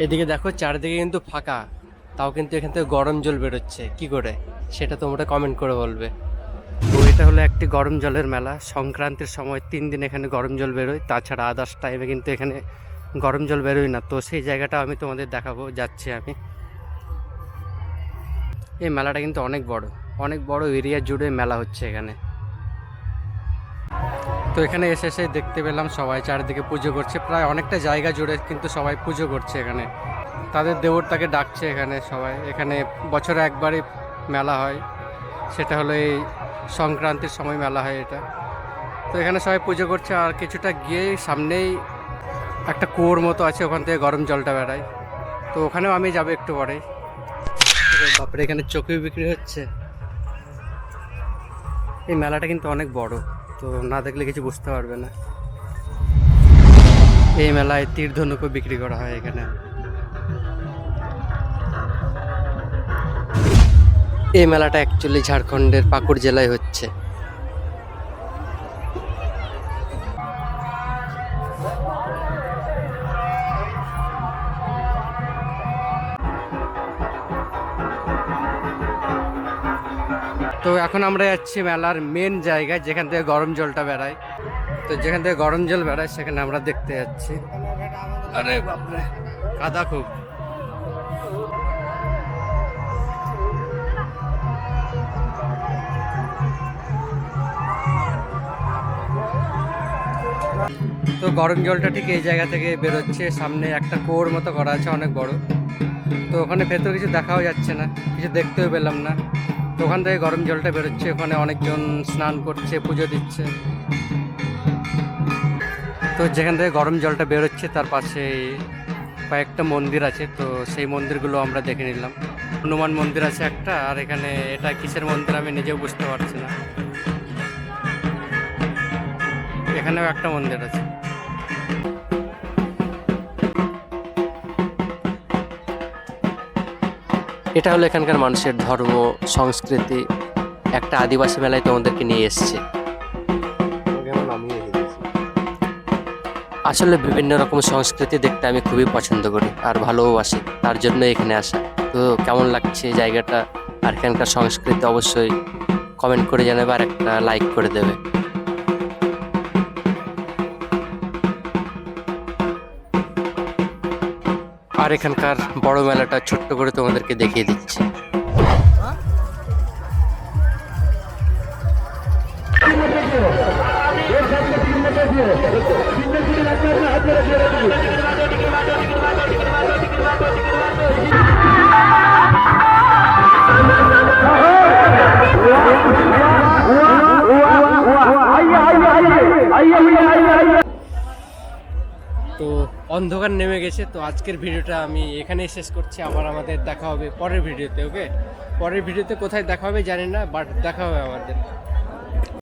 এদিকে দেখো চারিদিকে কিন্তু ফাঁকা। তাও কিন্তু এখান থেকে গরম জল বেরোচ্ছে। কি করে? সেটা তোমরা কমেন্ট করে বলবে। তো এটা হলো একটি গরম জলের মেলা। সংক্রান্তির সময় তিন দিন এখানে গরম জল বেরোয়। তাছাড়া আদার্স টাইমে কিন্তু এখানে গরম জল বেরোয় না। তো সেই জায়গাটা আমি তোমাদের দেখাবো, যাচ্ছি আমি। এই মেলাটা কিন্তু অনেক বড়। অনেক বড় এরিয়া জুড়ে মেলা হচ্ছে এখানে। তো এখানে এসে এসে দেখতে পেলাম সবাই চারিদিকে পুজো করছে। প্রায় অনেকটা জায়গা জুড়ে কিন্তু সবাই পুজো করছে এখানে। তাদের দেবতাকে ডাকছে এখানে সবাই। এখানে বছরে একবারই মেলা হয়। সেটা হলো এই সংক্রান্তির সময় মেলা হয় এটা। তো এখানে সবাই পুজো করছে আর কিছুটা গিয়ে সামনেই একটা কুয়োর মতো আছে, ওখান থেকে গরম জলটা বেড়ায় তো ওখানেও আমি যাব একটু পরে বাপরে, এখানে চকি বিক্রি হচ্ছে। এই মেলাটা কিন্তু অনেক বড়। তো না দেখলে কিছু বুঝতে পারবে না। এই মেলায় তীরধনুকও বিক্রি করা হয় এখানে। এই মেলাটা অ্যাকচুয়ালি ঝাড়খণ্ডের পাকুড় জেলায় হচ্ছে। তো এখন আমরা যাচ্ছি মেলার মেন জায়গায়, যেখান থেকে গরম জলটা বেড়ায় তো যেখান থেকে গরম জল বেড়ায় সেখানে আমরা দেখতে যাচ্ছি। আরে বাপরে, কাদা খুব। তো গরম জলটা ঠিক এই জায়গা থেকে বেরোচ্ছে। সামনে একটা কুয়োর মতো করা আছে, অনেক বড়। তো ওখানে ভেতর কিছু দেখাও যাচ্ছে না, কিছু দেখতেও পেলাম না। ওখান থেকে গরম জলটা বেরোচ্ছে, ওখানে অনেকজন স্নান করছে, পুজো দিচ্ছে। তো যেখান থেকে গরম জলটা বেরোচ্ছে, তার পাশে কয়েকটা মন্দির আছে, তো সেই মন্দিরগুলো আমরা দেখে নিলাম। হনুমান মন্দির আছে একটা, আর এখানে এটা কিসের মন্দির আমি নিজেও বুঝতে পারছি না। এখানেও একটা মন্দির আছে। এটা হলো এখানকার মানুষের ধর্ম সংস্কৃতি একটা আদিবাসী মেলায় তোমাদেরকে নিয়ে এসছে। আসলে বিভিন্ন রকম সংস্কৃতি দেখতে আমি খুবই পছন্দ করি আর ভালোবাসি তার জন্য এখানে আসা। তো কেমন লাগছে জায়গাটা আর এখানকার সংস্কৃতি অবশ্যই কমেন্ট করে জানাবে আর একটা লাইক করে দেবে। আর এখানকার বড় মেলাটা ছোট্ট করে তোমাদেরকে দেখিয়ে দিচ্ছি তো অন্ধকার নেমে গেছে, তো আজকের ভিডিওটা আমি এখানেই শেষ করছি। আবার আমাদের দেখা হবে পরের ভিডিওতে, ওকে? পরের ভিডিওতে কোথায় দেখা হবে জানি না, বাট দেখা হবে আমাদের।